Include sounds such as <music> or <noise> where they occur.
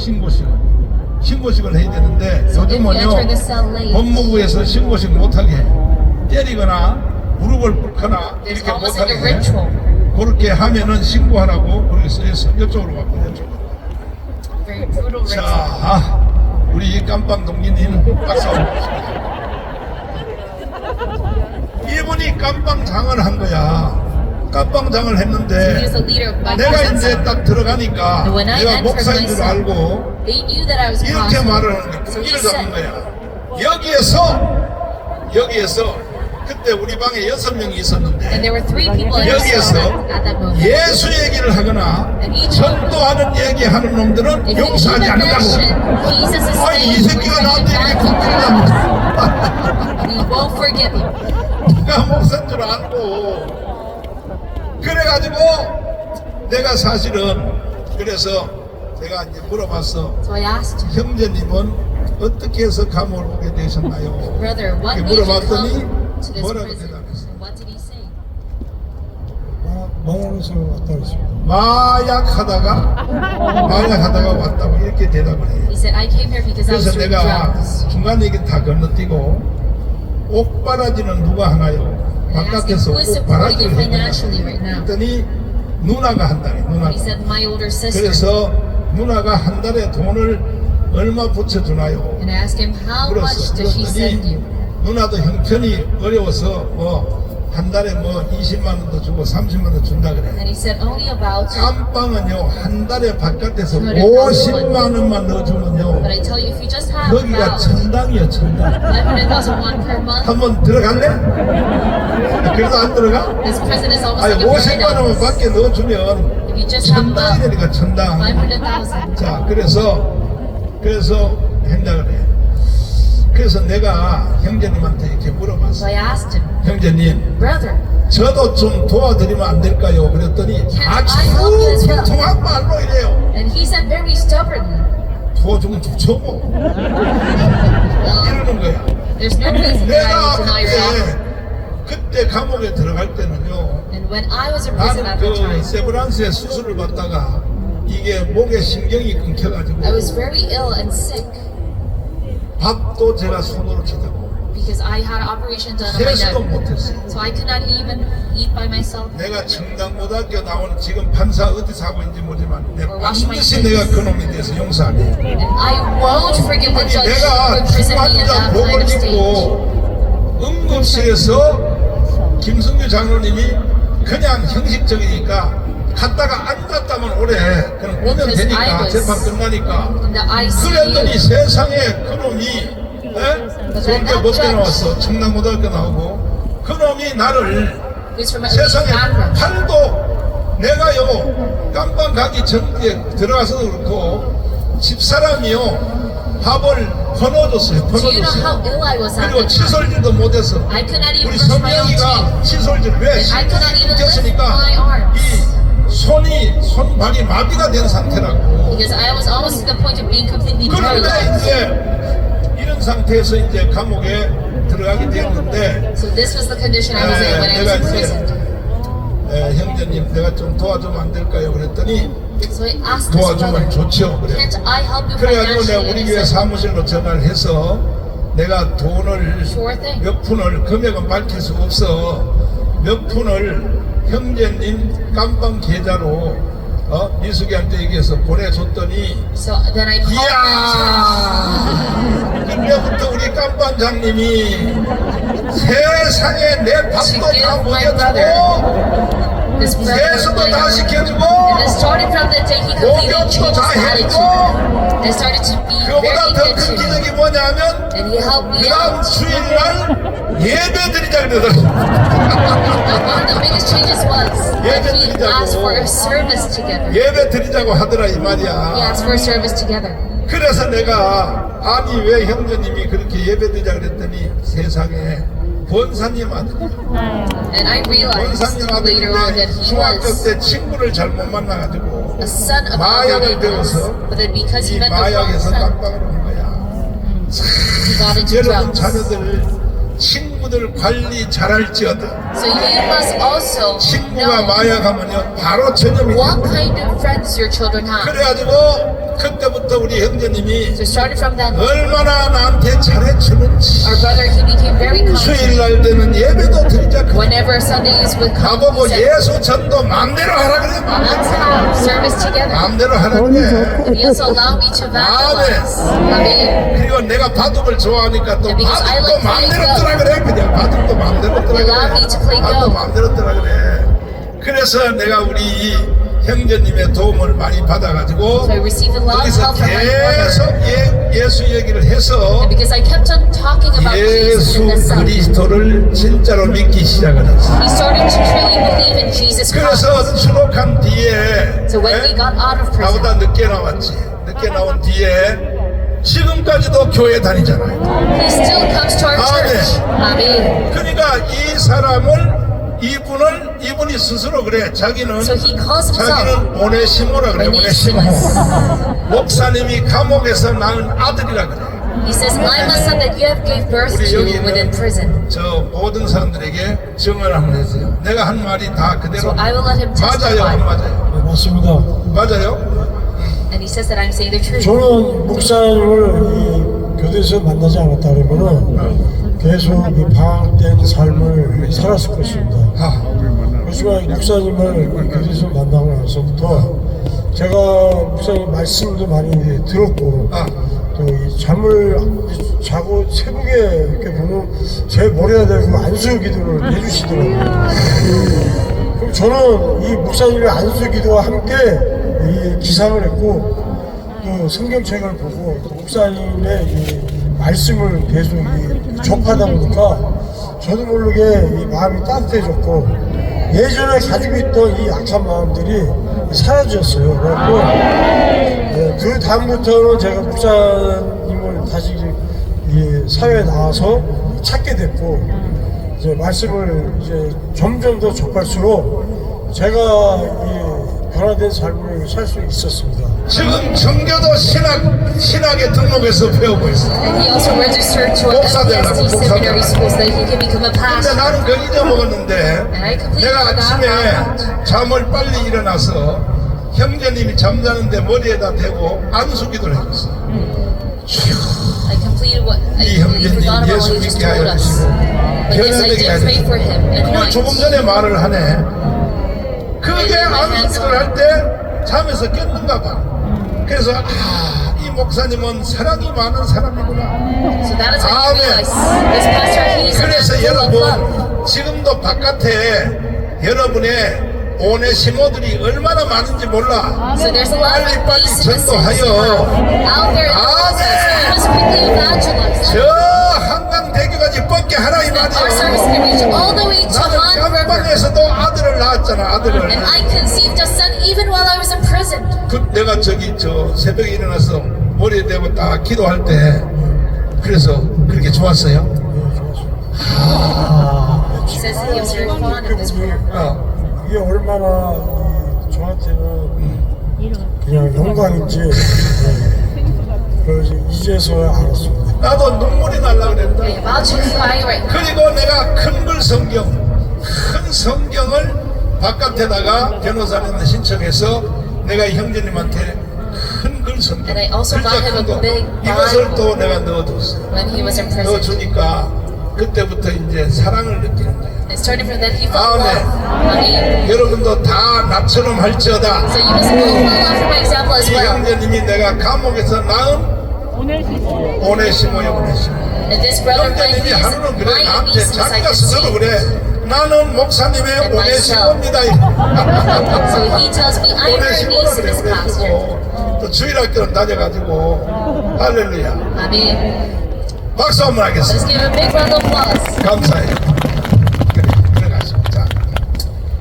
신고식 신고식을 해야 되는데 요즘은요 법무부에서 신고식 못하게 때리거나 무릎을 꿇거나 이렇게 못하게. 해. 그렇게 하면은 신고하라고 그렇게 써있어 이쪽으로 왔고 이쪽으로 자 우리 깜빵 동기님 박수 이분이 깜빵 장을 한 거야 깜빵장을 했는데 내가 이제. 딱 들어가니까 내가 목사인 줄 알고 이렇게. 말을 하는 게 So he 분기를 잡는 거야 여기에서 여기에서 그때 우리 방에 여섯 명이 있었는데 여기에서. 예수 얘기를 하거나 전도하는 얘기하는 놈들은 용서하지 않는다고 아이 이 새끼가 나한테 이렇게 him. 누가 목사인 줄 알고 그래가지고 내가 사실은 그래서 내가 이제 물어봤어 So I asked him, 형제님은 어떻게 해서 감옥을 오게 되셨나요? <laughs> brother, what 이렇게 made you 물어봤더니 come to this 뭐라고 prison? 대답했어? And what did he say? 마약에서 왔다 그랬습니다. 마약하다가 <laughs> 마약하다가 왔다고 이렇게 대답을 해요. He said, I came here because I was 그래서 doing 내가 drugs. 중간 얘기 다 건너뛰고 옥바라지는 누가 하나요? 바깥에서 right now? 그랬더니 누나가 누나가 my older sister. 그래서 누나가 한 달에 돈을 얼마 붙여주나요? You? 그랬더니 누나도 형편이 어려워서 뭐 한 달에 뭐 20만 원도 주고 30만 원도 준다 그래. And he said, only about 깜빵은요 한 달에 바깥에서 그래, 50만 원만 넣어주면요 But I tell you, if you just have 거기가 about 천당이요 천당. 500,000 won per month, 한번 들어갈래? 그래도 안 들어가? this prison is almost 아니 like a 50만 원만 paradise. 밖에 넣어주면 If you just have 천당이 about 되니까 천당. 500,000. 자 그래서 그래서 행장을 해. 그래서 내가 형제님한테 이렇게 So 물어봤어. Him, 형제님, brother, 저도 좀 도와드리면 안 될까요? 그랬더니 아주 통통한 말로 이래요. and he said very stubbornly, 도와주면 좋죠 뭐. 이러는 거야. there's no 내가. 그때 그때 감옥에 들어갈 때는요. And when I was in prison 나는 그 세브란스에 수술을 받다가 이게 목에 신경이 끊겨가지고 I was very ill and sick 밥도 제가 손으로 치다고 because I had an operation done on my 세수도 neck. 못했어. So I could not even eat by myself. 내가 청담고등학교 나온 지금 판사 어디서 하고 있는지 모르지만 my 반드시. 내가 그놈에 대해서 용서하네. And I won't forgive the 아니 judge who 내가 imprisoned me in 중환자 that kind 복을 of state. 입고 응급실에서 김승규 장로님이 그냥 형식적이니까 갔다가 앉았다면 오래 그럼 오면 되니까 재판 끝나니까 그랬더니. 세상에 그놈이 에? 서울대 법대 나왔어 청남고등학교 나오고 그놈이 나를 세상에. 팔도 내가요 깜빵 가기 전에 들어가서도 그렇고 집사람이요 밥을 was at 그리고? 치솔질도 못해서 우리 선명이가. 치솔질 왜 arms. 이 손이 손발이 마비가 된 상태라고 Because I was almost to the point of being completely 그런데 paralyzed. 이제 이런 상태에서 이제 감옥에 들어가게 되었는데 So this was the condition I was in when I was in prison. 에, 형제님 내가 좀 도와주면 안 될까요? 그랬더니 So I asked this 도와주면 brother, 좋죠. 그래. can't I help you 그래가지고 내가 financially? 우리 And 교회 he said, 사무실로 전화를 해서 내가 돈을 Sure thing. 몇 푼을 금액은 밝힐 수 없어 몇 푼을 형제님 깜빵 계좌로 어? 미숙이한테 얘기해서 보내줬더니 So then I called 이야 <laughs> 그때부터 우리 깜빵장님이 세상에 내 밥도 다 먹여주고 this going 다. 시켜주고 And it started from the day he completely 목욕도 changed 다 his attitude. And started to be 그보다 very 더 good 큰 to me. 기적이 뭐냐면 And he helped me 그 다음 out. 주일날 예배 드리자 그러더라고 But one of the biggest changes was that he asked for a service together. 예배 드리자고 하더라 이 He 말이야 asked for a service together. 그래서 내가 아니 왜 형제님이 그렇게 예배 드리자 그랬더니 세상에 권사님 아들 And I realized 권사님 later on that 아들인데 he 중학교 때 친구를 잘못 만나가지고 마약을. 배워서 이 마약에서 깜빵을 온 거야 여러분. 자녀들 친 구 친구들 관리 잘할지어다. So you must also 친구가 know 마약하면요 바로 전염이 what 돼. kind of friends your children have. 그래가지고 그때부터 우리 형제님이 So starting from then, 얼마나 나한테 잘해주는지 our brother he became very kind. 수요일날 되는 예배도 드리자 그 Whenever Sundays would come, 나보고 he said, 예수 전도 마음대로 하라 그래 let's have service together. 마음대로 하라 그래 And he also allowed me to evangelize. Amen. 그리고 내가 바둑을 좋아하니까 또 And because I 바둑도 like 마음대로 playing 뜨라 그래 그냥 바둑도 마음대로 play 그래 go. 마음대로 뜨라 그래 그래서 내가 우리 이 형제님의 도움을 많이 받아가지고 brother. 계속 예, 예수 얘기를 해서 예수 그리스도를 진짜로 믿기 시작을 했어. 그래서 추록한 뒤에 So 예? 나보다 늦게 나왔지 늦게 나온 뒤에 지금까지도 교회 다니잖아요 he still comes to our Amen. church. Amen. 그러니까 이 사람을 이분을 이분이 스스로 그래 자기는 So he calls himself 자기는 오네시모라 그래 Onesimus. 목사님이 감옥에서 낳은 아들이라 그래 He says, I'm a son that you have gave birth to 여기 within prison. 저 모든 사람들에게 증언을 한번 해주세요 내가 한 말이 다 그대로 So I will let him 맞아요 안. 맞아요 네, 맞습니다. 맞아요 And he says that I'm saying the truth. 저는 목사님을 이 교대에서 만나지 않았다 그러면은 계속 이 방황된 삶을 살았을 것입니다. 아, 그렇지만 목사님을 교대에서 만나고 나서부터 제가 목사님 말씀도 많이 들었고 아. 또이 잠을 자고 새벽에 이렇게 보면 제 머리에 대고 안수 기도를 해주시더라고요. 그럼 저는 이 목사님의 안수 기도와 함께 이 기상을 했고 또 성경책을 보고 또 목사님의 이 말씀을 계속 이 접하다 보니까 저도 모르게 이 마음이 따뜻해졌고 예전에 가지고 있던 이 약한 마음들이 사라졌어요. 그래갖고 예, 그 다음부터는 제가 목사님을 다시 이 사회에 나와서 찾게 됐고 이제 말씀을 이제 점점 더 접할수록 제가 이 변화된 삶을 살수 있었습니다. 지금 정교도 신학 신학에 등록해서 배우고 있어 And he also registered to a 목사 되려고, FPSD 목사 seminary 되려고. school so that he can become a 근데 pastor. 나는 잊어먹었는데 And I completely 내가 forgot about 아침에. 잠을 빨리 일어나서 형제님이 잠자는데 머리에다 대고 안수기도를 해줬어 I completed what I 이 completely 형제님 forgot about what 예수 he just 믿게 told 하여 us. 주시고 But yes, I 변화되게 did 하여 for 주시고 him at 그걸 night. 조금 전에 말을 하네 그게 안수기도를 할때 잠에서 깼는가 봐 그래서 아, 이 목사님은 사랑이 많은 사람이구나 So that is how you Amen. realize this pastor, he's a man 그래서 full of love. 여러분 지금도 바깥에 여러분의 오네시모들이 얼마나 많은지 몰라 So there's a lot of 빨리 빨리 전도하여 out there in the world, so you must quickly evangelize. 저 한강대교까지 뻗게 하라 이 Our service 말이에요 can reach all the way to 나는 Han River. 깜방에서도 아들을 낳았잖아 아들을 And I conceived a son even while I was in prison. 그 내가 저기 저 새벽에 일어나서 머리에 대고 딱 기도할 때 그래서 그렇게 좋았어요 He says that he was very fond of this prayer. 어. 이게 얼마나 이 저한테는 그냥 영광인지 네. 그래서 이제서야 알았습니다. 나도 눈물이 날라 그랬다. 그리고 내가 큰 글 성경, 큰 성경을 바깥에다가 변호사님한테 신청해서 내가 이 형제님한테 큰 글 성경, 글자 큰 거, 이것을 또 내가 넣어줬어. When he was in prison. 넣어주니까 그때부터 이제 사랑을 느끼는 love. Amen. 여러분도 다 나처럼 할지어다. So 이. 형제님이 내가 감옥에서 낳은 오네시모야 오네시모. Is 하루는 그래 나한테 can 스스로. 그래 나는 목사님의 오네시모입니다 오네시모라 그래. 그래가지고 또 주일학교는 다녀가지고 할렐루야. 박수 한번 하겠습니다. 감사해요